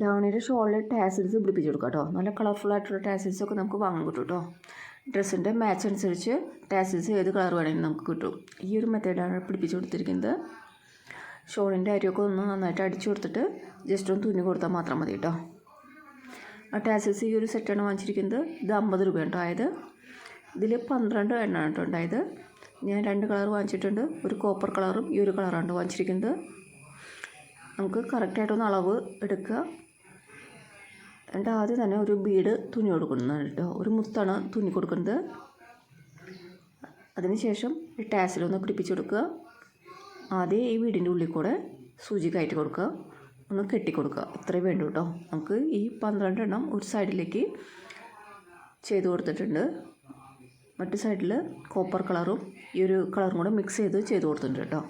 ഡൗണിയുടെ ഷോളിൽ tassels പിടിപ്പിച്ച് കൊടുക്കാം കേട്ടോ. നല്ല കളർഫുൾ ആയിട്ടുള്ള ടാസിൽസ് ഒക്കെ നമുക്ക് വാങ്ങാൻ കിട്ടും കേട്ടോ. ഡ്രസ്സിന്റെ മാച്ച് അനുസരിച്ച് ടാസിൽസ് ഏത് കളർ വേണമെങ്കിലും നമുക്ക് കിട്ടും. ഈ ഒരു മെത്തേഡാണ് പിടിപ്പിച്ച് കൊടുത്തിരിക്കുന്നത്. ഷോളിന്റെ അരിയൊക്കെ ഒന്ന് നന്നായിട്ട് അടിച്ചു കൊടുത്തിട്ട് ജസ്റ്റ് ഒന്ന് തുന്നി കൊടുത്താൽ മാത്രം മതി കേട്ടോ. ആ ടാസിൽസ് ഈ ഒരു സെറ്റാണ് വാങ്ങിച്ചിരിക്കുന്നത്. ഇത് അമ്പത് രൂപയാണ് കേട്ടോ. ആയത് ഇതിൽ പന്ത്രണ്ട് എണ്ണമാണ് കേട്ടോ ഉണ്ടായത്. ഞാൻ രണ്ട് കളർ വാങ്ങിച്ചിട്ടുണ്ട്. ഒരു കോപ്പർ കളറും ഈ ഒരു കളറാണ് വാങ്ങിച്ചിരിക്കുന്നത്. നമുക്ക് കറക്റ്റായിട്ടൊന്ന് അളവ് എടുക്കുക. എന്നിട്ട് ആദ്യം തന്നെ ഒരു ബീഡ് തുന്നി കൊടുക്കുന്നത് കേട്ടോ. ഒരു മുത്താണ് തുന്നി കൊടുക്കുന്നത്. അതിനുശേഷം ഈ ടാസിലൊന്ന് പിടിപ്പിച്ച് കൊടുക്കുക. ആദ്യം ഈ വീടിന്റെ ഉള്ളിൽ കൂടെ സൂചി കയറ്റി കൊടുക്കുക. ഒന്ന് കെട്ടി കൊടുക്കുക. ഇത്രയും വേണ്ടു കേട്ടോ. നമുക്ക് ഈ പന്ത്രണ്ട് എണ്ണം ഒരു സൈഡിലേക്ക് ചെയ്ത് കൊടുത്തിട്ടുണ്ട്. മറ്റു സൈഡിൽ കോപ്പർ കളറും ഈ ഒരു കളറും കൂടെ മിക്സ് ചെയ്ത് ചെയ്ത് കൊടുത്തിട്ടുണ്ട് കേട്ടോ.